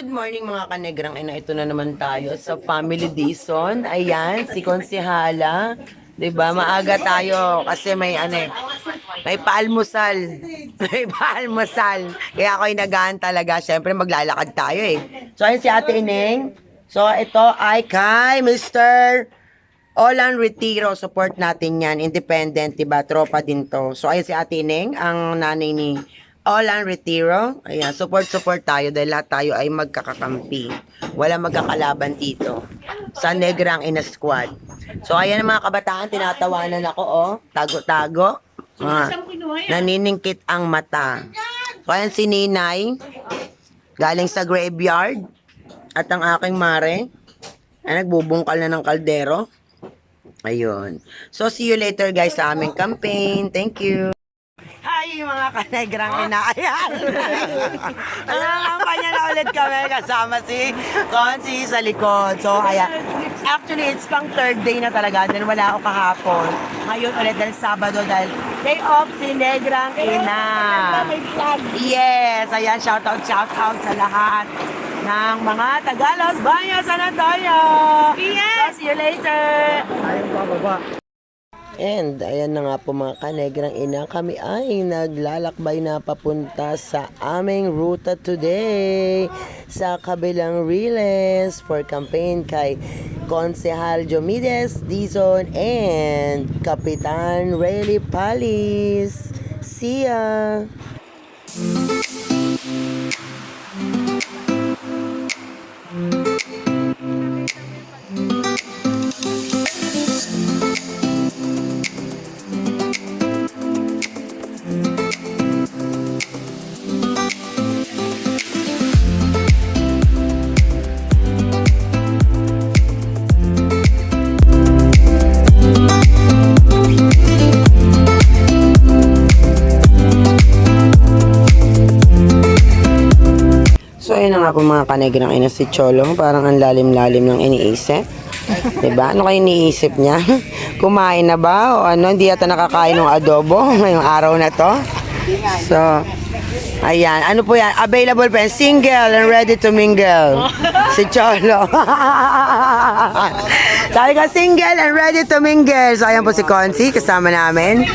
Good morning mga kanegrang ina. Ito na naman tayo sa Family Dison. Ayan, si Konsihala. ba? Maaga tayo kasi may ano eh, may paalmusal. May paalmusal. Kaya ako inagaan talaga. Siyempre maglalakad tayo eh. So ayun si Ate Ineng. So ito ay kay Mr. Olan Retiro, support natin yan. Independent, diba? Tropa din to. So, ayun si Ate Ineng, ang nanay ni Olan Retiro. Ayan, support-support tayo dahil lahat tayo ay magkakakampi. Wala magkakalaban dito. Sa Negrang Ina Squad. So, ayan mga kabataan, tinatawanan ako, oh. Tago-tago. Ah, naniningkit ang mata. So, ayan si Ninay. Galing sa graveyard. At ang aking mare. Ay, nagbubungkal na ng kaldero. Ayun. So, see you later guys sa aming campaign. Thank you. Hi mga kanegrang ina. Ayan. Nangangampanya na ulit kami kasama si Consi sa likod. So, ayan. Actually, it's pang third day na talaga. Dahil wala ako kahapon. Ngayon ulit dahil Sabado dahil day off si Negrang Ina. Yes. Ayan, shout out, shout out sa lahat ng mga Tagalos Baños San Antonio. Yes. So, see you later. And ayan na nga po mga kanegrang ina, kami ay naglalakbay na papunta sa aming ruta today sa kabilang Riles for campaign kay Konsehal Jomides Dizon and Kapitan Rayleigh Palis. See ya! So ayun nga po mga kanegrang ina si Cholo, parang ang lalim-lalim ng iniisip. 'Di ba? Ano kayo iniisip niya? Kumain na ba o ano? Hindi yata nakakain ng adobo ngayong araw na 'to. So, ayan. Ano po yan? Available pa yan. Single and ready to mingle. si Cholo. Sabi ka, single and ready to mingle. So, ayan po si Consi, kasama namin.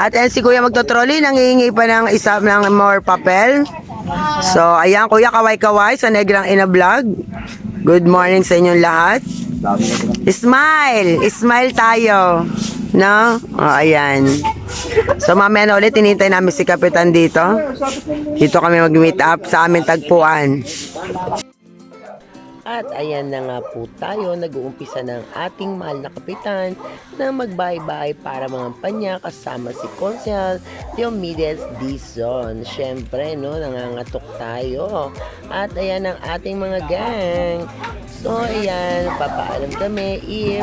At ayan si Kuya magtotrolley, nangihingi pa ng isa ng more papel. So, ayan, Kuya, kaway-kaway sa Negrang Ina Vlog. Good morning sa inyong lahat. Smile! Smile tayo. No? O, ayan. So, mamaya na ulit, tinintay namin si Kapitan dito. Dito kami mag-meet up sa aming tagpuan. At ayan na nga po tayo, nag-uumpisa ng ating mahal na kapitan na magbahay-bahay para mga panya kasama si Konsehal Diomedes Dizon. Siyempre, no, nangangatok tayo. At ayan ang ating mga gang. So, ayan, papaalam kami if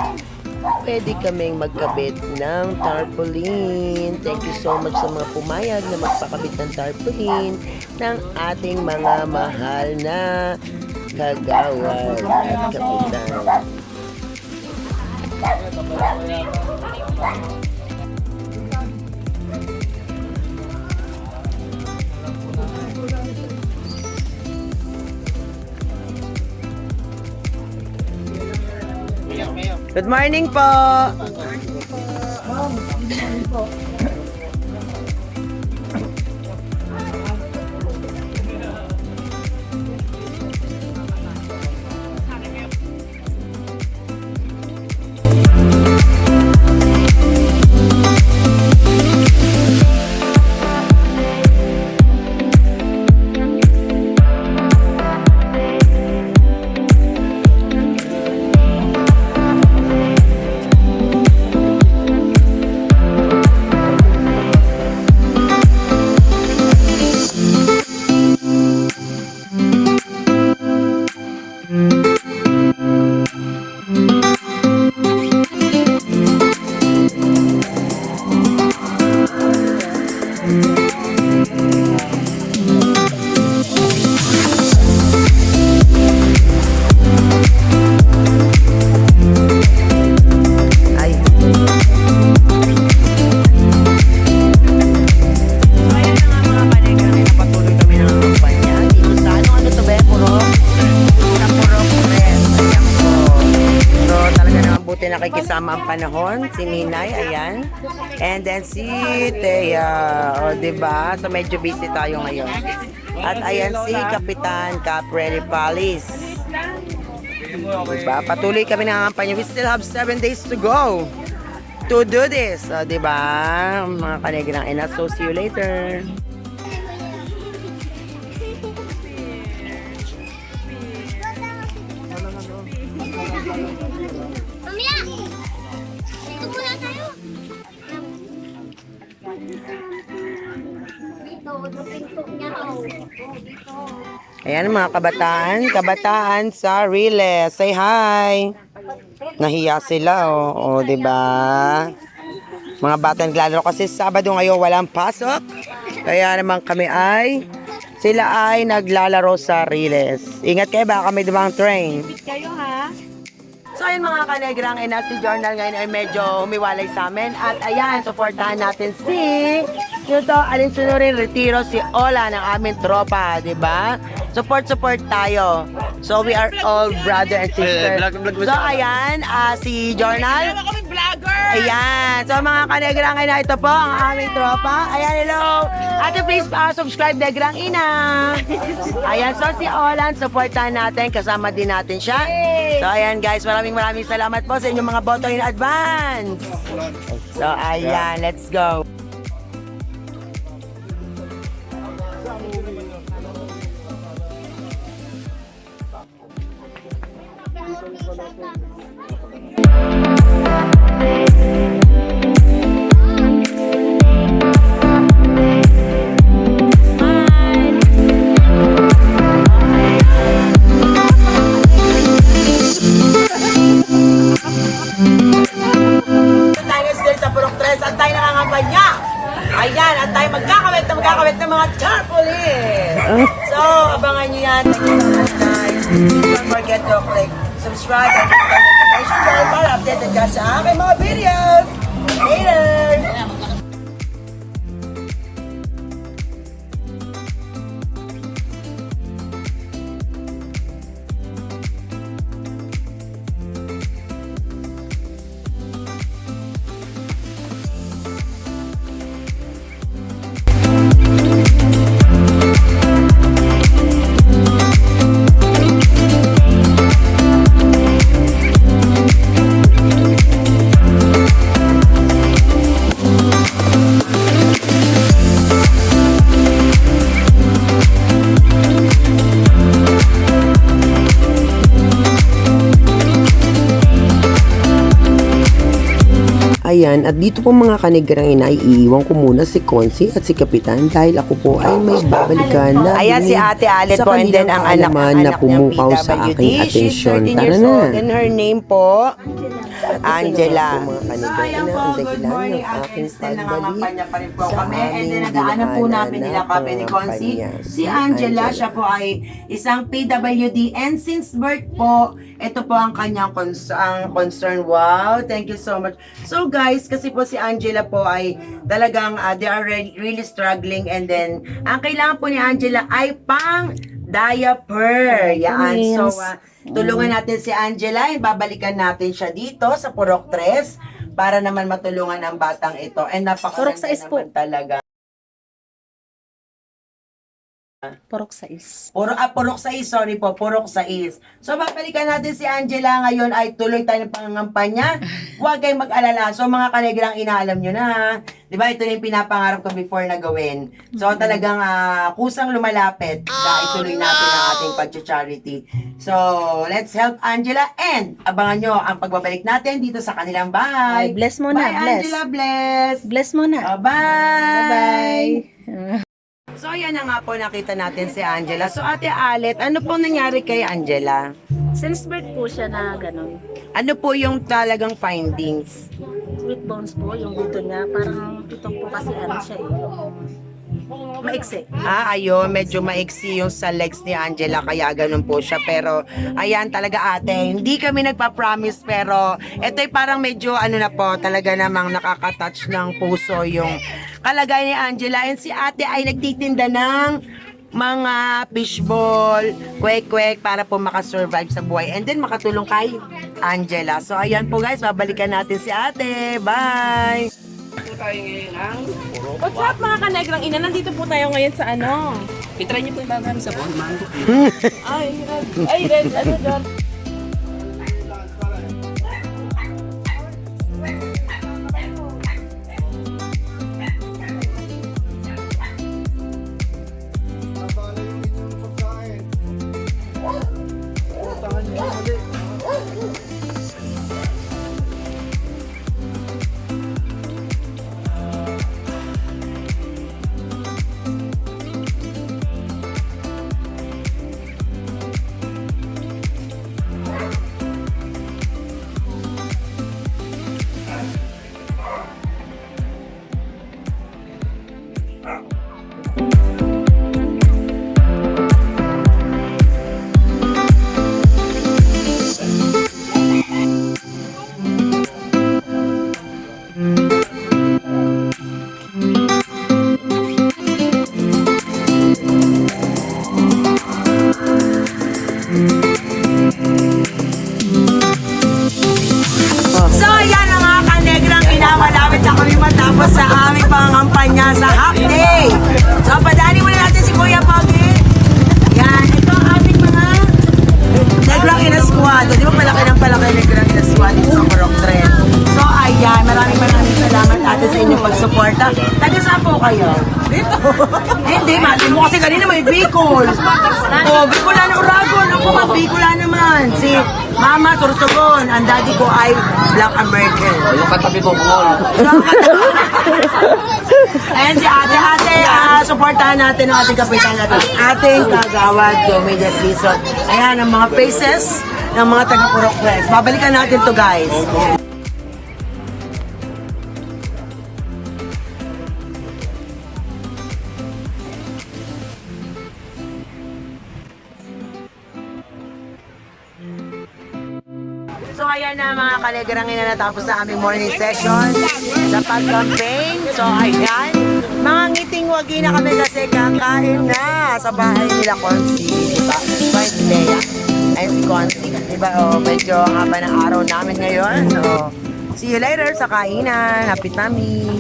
pwede kaming magkabit ng tarpaulin. Thank you so much sa mga pumayag na magpakabit ng tarpaulin ng ating mga mahal na kagawad at kapitan. Good morning po! tamang panahon. Si Ninay, ayan. And then si Thea. O, diba? So, medyo busy tayo ngayon. At ayan si Kapitan Caprelli Palis. Diba? Patuloy kami ng kampanya. We still have 7 days to go to do this. O, diba? Mga kanigrang ina. So, see you later. Dito, sa pinto niya raw. Dito. Ayan mga kabataan, kabataan sa Riles. Say hi. Nahiya sila, oh. O, di ba? Mga bata naglalaro kasi Sabado ngayon walang pasok. Kaya naman kami ay sila ay naglalaro sa Riles. Ingat kayo baka may dumang train. Kayo ha? So ayun mga kanegrang ina si Journal ngayon ay medyo humiwalay sa amin at ayan, supportahan natin si ito, alin sunurin, retiro si Ola ng aming tropa, di ba? Support, support tayo. So we are all brother and sister. So ayan, ah, si Journal. Ayan. So mga kanegrang ina, ito po ang aming tropa. Ayan, hello. Ate, please ah, subscribe Negrang Ina. Ayan, so si Olan, supportahan natin. Kasama din natin siya. So ayan guys, maraming maraming salamat po sa inyong mga boto in advance. So ayan, let's go. tayo Ayan, at tayo magkakawit na magkakawit ng mga tarpaulin. So, abangan nyo yan. Don't forget to click subscribe and click the notification bell para updated ka sa aking mga videos. Later! Ayan, at dito po mga kanigrang ina, iiwan ko muna si Konsi at si Kapitan dahil ako po ay may babalikan na Ayan si Ate Alet po and then ang anak, anak na pumukaw sa aking atensyon. 13 Tara na. and her name po, Angela. Ito mga kanigrang ina, ang dahilan ng aking pagbalik Nangangampanya pa rin po kami. And then aming nagaanan po namin na nila kami ni Consi. Si Angela, siya po ay isang PWD and since birth po, ito po ang kanyang cons- ang concern. Wow, thank you so much. So guys, kasi po si Angela po ay talagang uh, they are re- really struggling and then ang kailangan po ni Angela ay pang diaper. Yan. So, uh, tulungan natin si Angela. Babalikan natin siya dito sa Purok 3 para naman matulungan ang batang ito. And napakaganda Purok 6 po. naman talaga. Porok sais. Puro, ah, purok 6, sorry po, purok 6. So, babalikan natin si Angela ngayon ay tuloy tayo ng pangangampanya. Huwag kayong mag-alala. So, mga kanigrang inaalam nyo na, ha? di ba, ito na yung pinapangarap ko before na gawin. So, talagang ah, kusang lumalapit na ituloy natin ang ating pag-charity. So, let's help Angela and abangan nyo ang pagbabalik natin dito sa kanilang bahay. Ay, bless mo na, Bye, bless. Angela, bless. Bless mo na. Ah, bye. Bye-bye. So, ayan na nga po nakita natin si Angela. So, Ate Alet, ano po nangyari kay Angela? Since birth po siya na ganun. Ano po yung talagang findings? Sweet bones po, yung dito niya. Parang ito po kasi ano siya eh. Maiksi. Ah, ayun, medyo maiksi yung sa legs ni Angela, kaya ganun po siya. Pero, ayan talaga ate, hindi kami nagpa-promise, pero ito'y parang medyo ano na po, talaga namang nakaka-touch ng puso yung kalagay ni Angela. And si ate ay nagtitinda ng mga fishball, kwek-kwek para po makasurvive sa buhay. And then makatulong kay Angela. So ayan po guys, babalikan natin si ate. Bye! What's up mga kanegrang ina? Nandito po tayo ngayon sa ano? Itry niyo po yung mga sa bon, mango. Ay, red. Ay, red. Ano doon? Saan po kayo? Dito. Hindi, mali mo kasi kanina may Bicol. Oh, Bicolan Uragon. Ako ba, Bicolan naman. Si Mama Sorsogon. Ang daddy ko ay Black American. O, yung katabi ko, mall. Ayan si ate. Ate, ah, supportahan natin ang ating kapitan natin. Ating kagawad, Comedian Quezon. Ayan, ang mga faces ng mga taga-Purok. Babalikan natin to guys. So ayan na mga kalegrang na natapos na aming morning session sa pag-campaign. So ayan, mga ngiting wagi na kami kasi kakain na sa bahay nila Consi, di ba? Right, Lea? And si Consi, di ba? Oh, medyo haba ng araw namin ngayon. So, see you later sa kainan. Happy tummy!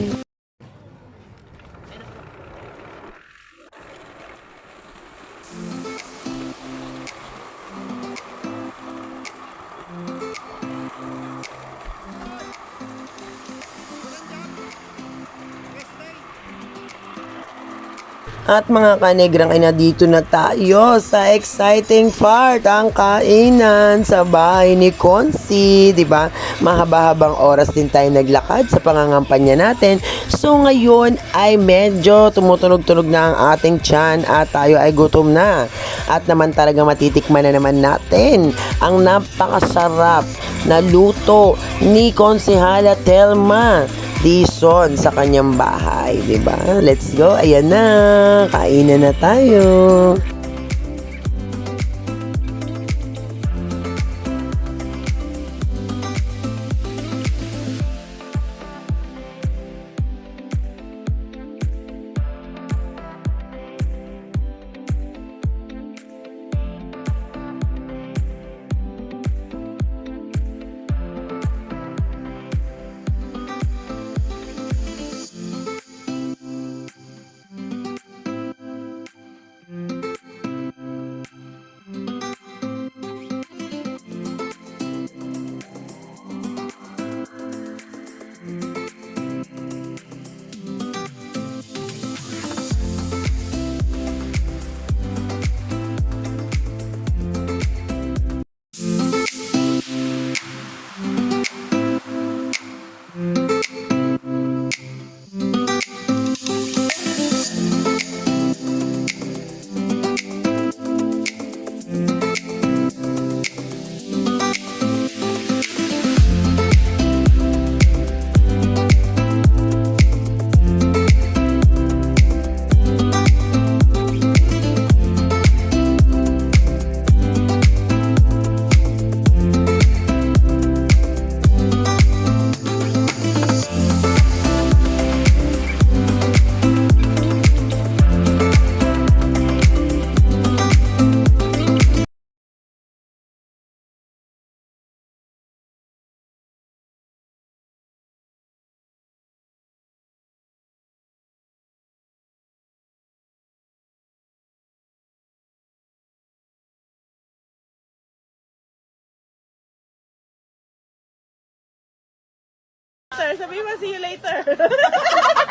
At mga kanegrang ina dito na tayo sa exciting part ang kainan sa bahay ni Consi, 'di ba? Mahaba-habang oras din tayo naglakad sa pangangampanya natin. So ngayon ay medyo tumutunog-tunog na ang ating tiyan at tayo ay gutom na. At naman talaga matitikman na naman natin ang napakasarap na luto ni Konsihala Telma Dison sa kanyang bahay, 'di ba? Let's go. Ayan na. Kainan na tayo. Later. Sabi mo, see you later.